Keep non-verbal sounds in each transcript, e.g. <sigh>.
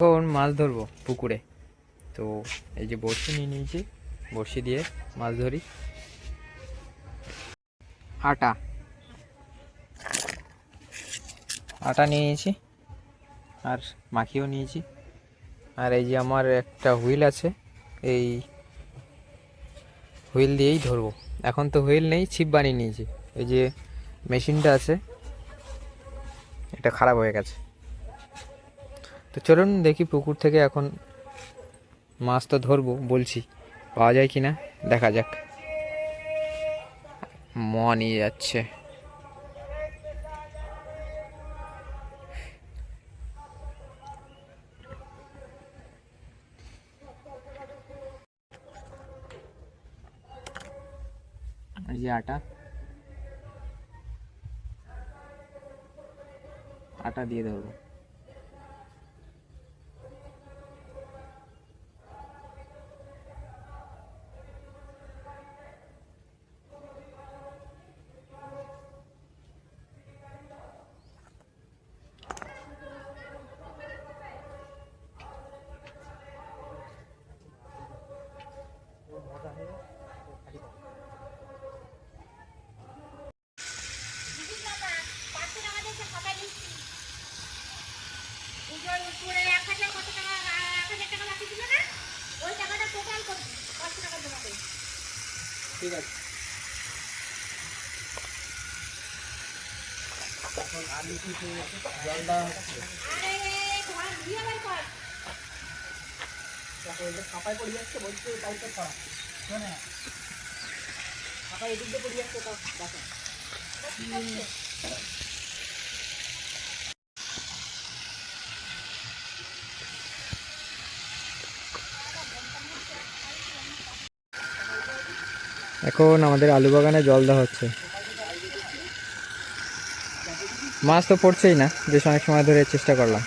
এখন মাছ ধরবো পুকুরে। তো এই যে বড়শি নিয়ে নিয়েছি, বড়শি দিয়ে মাছ ধরি। আটা। আটা নিয়ে নিয়েছি, আর মাখিও নিয়েছি। আর এই যে আমার একটা হুইল আছে, এই হুইল দিয়েই ধরবো। এখন তো হুইল নেই, ছিপ বানিয়ে নিয়েছি। এই যে মেশিনটা আছে, এটা খারাপ হয়ে গেছে। তো চলুন দেখি পুকুর থেকে এখন মাছ তো ধরবো, বলছি। পাওয়া যায় কি না দেখা যাক। ম নিয়ে যাচ্ছে। আটা। আটা দিয়ে ধরবো। এখন আলু কি জল দেওয়া হচ্ছে ফাঁপায় পড়ে যাচ্ছে বলছে পাইপটা ছড়া শোনে ফাঁপায় এদিক পড়ে যাচ্ছে তো দেখো এখন আমাদের আলু বাগানে জল দেওয়া হচ্ছে। মাছ তো পড়ছেই না, বেশ অনেক সময় ধরে চেষ্টা করলাম।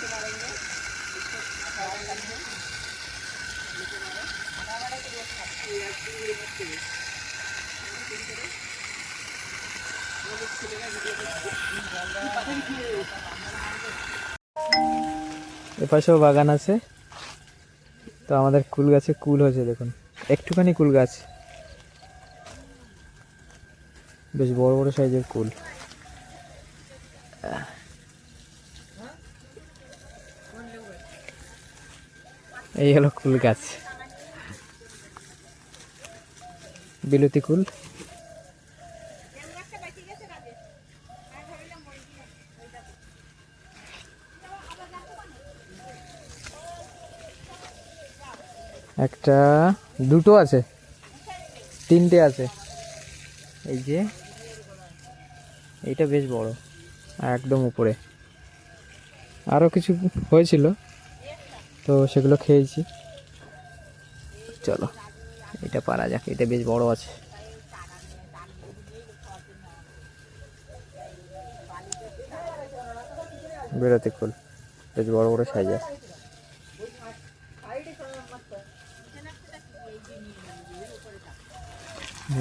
এপাশেও বাগান আছে। তো আমাদের কুল গাছে কুল হয়েছে, দেখুন। একটুখানি কুল গাছ। বেশ বড় বড় সাইজের কুল। এই হলো কুল গাছ। বিলতি কুল। একটা, দুটো আছে। তিনটে আছে। এই যে, এইটা বেশ বড়, আর একদম উপরে। আরও কিছু হয়েছিল, তো সেগুলো খেয়েছি। চলো, এটা পারা যাক, এটা বেশ বড় আছে। বেরোতে কুল বেশ বড় বড় সাইজ আছে।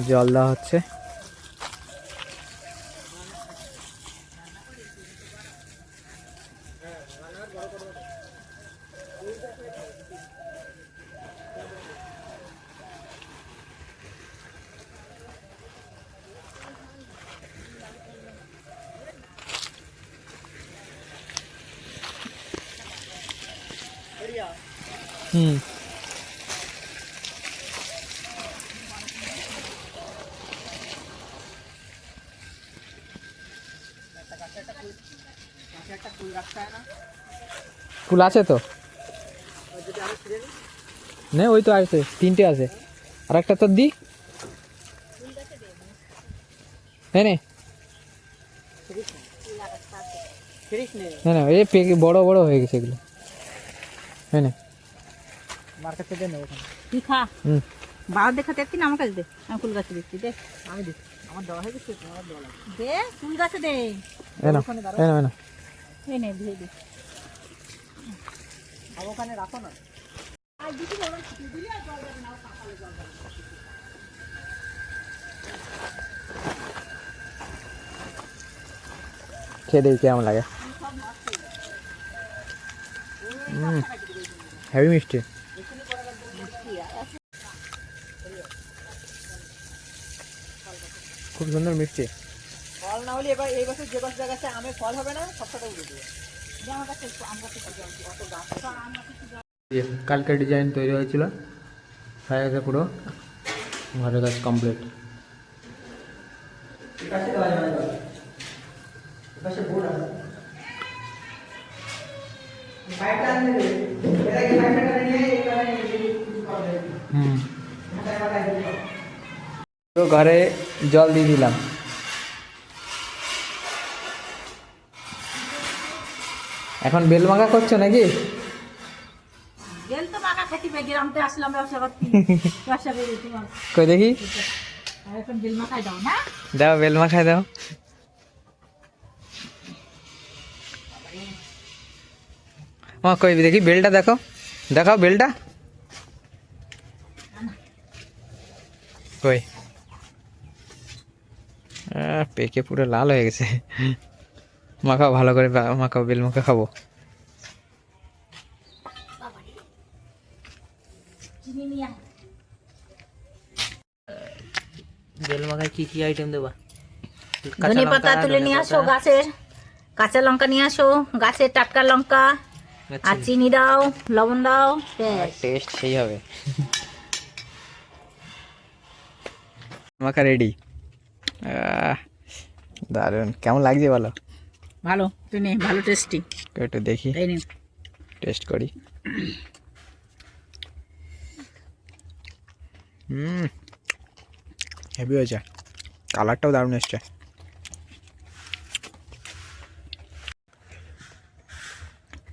জল দেওয়া হচ্ছে। হুম। ফুল আছে তো? নে, ওই তো আছে, তিনটে আছে। আর একটা তোর দি। হ্যাঁ নে। হ্যাঁ না, এই বড় বড় হয়ে গেছে এগুলো। হ্যাঁ না। মার্কেট থেকে নেব তুই খা? হুম। বাবা দেখা দেখছি না আমার কাছে দে। আমি ফুল গাছে দিচ্ছি দে। আমি দিচ্ছি। আমার দেওয়া হয়ে গেছে আমার দেওয়া লাগবে। দে ফুল গাছে দে। এ না এ না এ না এই নে ধুয়ে দে। ওখানে রাখো না। খেয়ে দেখি কেমন লাগে? হুম হেভি মিষ্টি। খুব সুন্দর মিষ্টি। ফল না হলে এবার এই বছর যে গাছ জায়গাতে আমের ফল হবে না সবটা উড়ে দেবে। ইয়ে, কালকে ডিজাইন তৈরি হয়েছিল। হয়ে গেছে পুরো। ঘরের কাজ কমপ্লিট। তো ঘরে জল দিয়ে দিলাম। এখন বেল মাখা করছ নাকি? <laughs> কই দেখি? আর বেল মাখাই দাও না? দাও বেল মাখাই দাও। মা কই দেখি বেলটা দেখো। দেখাও বেলটা। কই? পেকে পুরো লাল হয়ে গেছে। মাখাও ভালো করে মাখাও বেল মাখা খাব। চিনি নিয়ে আয়। বেল মাখায় কি কি আইটেম দেবা? ধনে পাতা তুলে নিয়ে আসো গাছের। কাঁচা লঙ্কা নিয়ে আসো গাছের টাটকা লঙ্কা আর চিনি দাও লবণ দাও টেস্ট সেই হবে। মাখা রেডি দারুণ। কেমন লাগছে বলো? ভালো। তুই নে ভালো টেস্টি একটু দেখি। টেস্ট করি। হুম হেভি হয়েছে। কালারটাও দারুণ এসছে।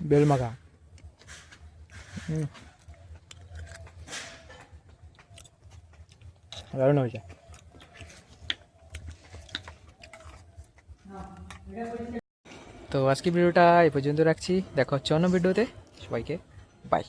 বেল মাখা। হুম। দারুণ হয়েছে। তো আজকে ভিডিওটা এই পর্যন্ত রাখছি। দেখা হচ্ছে অন্য ভিডিওতে। সবাইকে বাই